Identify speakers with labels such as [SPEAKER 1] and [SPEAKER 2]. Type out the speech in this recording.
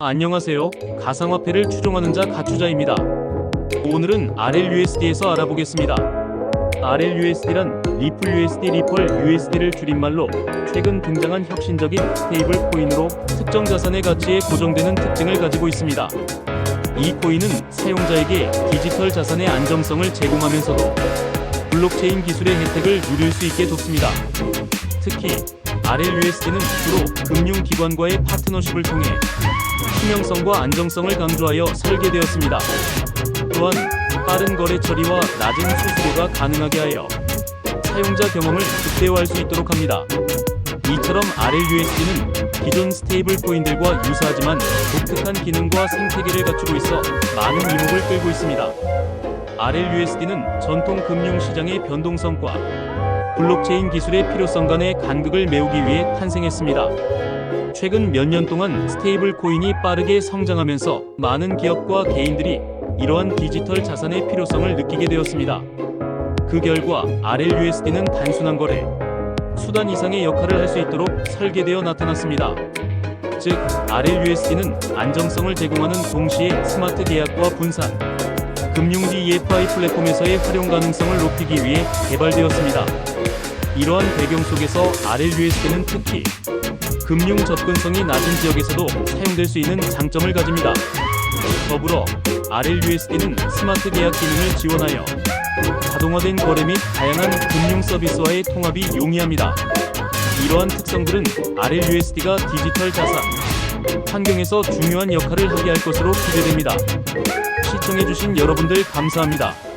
[SPEAKER 1] 안녕하세요. 가상화폐를 추종하는 자 가추자입니다. 오늘은 RLUSD에서 알아보겠습니다. RLUSD란 리플 USD 리펄 USD를 줄임말로 최근 등장한 혁신적인 스테이블 코인으로 특정 자산의 가치에 고정되는 특징을 가지고 있습니다. 이 코인은 사용자에게 디지털 자산의 안정성을 제공하면서도 블록체인 기술의 혜택을 누릴 수 있게 돕습니다. 특히 RLUSD는 주로 금융기관과의 파트너십을 통해 투명성과 안정성을 강조하여 설계되었습니다. 또한 빠른 거래 처리와 낮은 수수료가 가능하게 하여 사용자 경험을 극대화할 수 있도록 합니다. 이처럼 RLUSD는 기존 스테이블 코인들과 유사하지만 독특한 기능과 생태계를 갖추고 있어 많은 이목을 끌고 있습니다. RLUSD는 전통 금융 시장의 변동성과 블록체인 기술의 필요성 간의 간극을 메우기 위해 탄생했습니다. 최근 몇 년 동안 스테이블 코인이 빠르게 성장하면서 많은 기업과 개인들이 이러한 디지털 자산의 필요성을 느끼게 되었습니다. 그 결과 RLUSD는 단순한 거래, 수단 이상의 역할을 할 수 있도록 설계되어 나타났습니다. 즉, RLUSD는 안정성을 제공하는 동시에 스마트 계약과 분산, 금융 DeFi 플랫폼에서의 활용 가능성을 높이기 위해 개발되었습니다. 이러한 배경 속에서 RLUSD는 특히 금융 접근성이 낮은 지역에서도 사용될 수 있는 장점을 가집니다. 더불어 RLUSD는 스마트 계약 기능을 지원하여 자동화된 거래 및 다양한 금융 서비스와의 통합이 용이합니다. 이러한 특성들은 RLUSD가 디지털 자산 환경에서 중요한 역할을 하게 할 것으로 기대됩니다. 시청해주신 여러분들 감사합니다.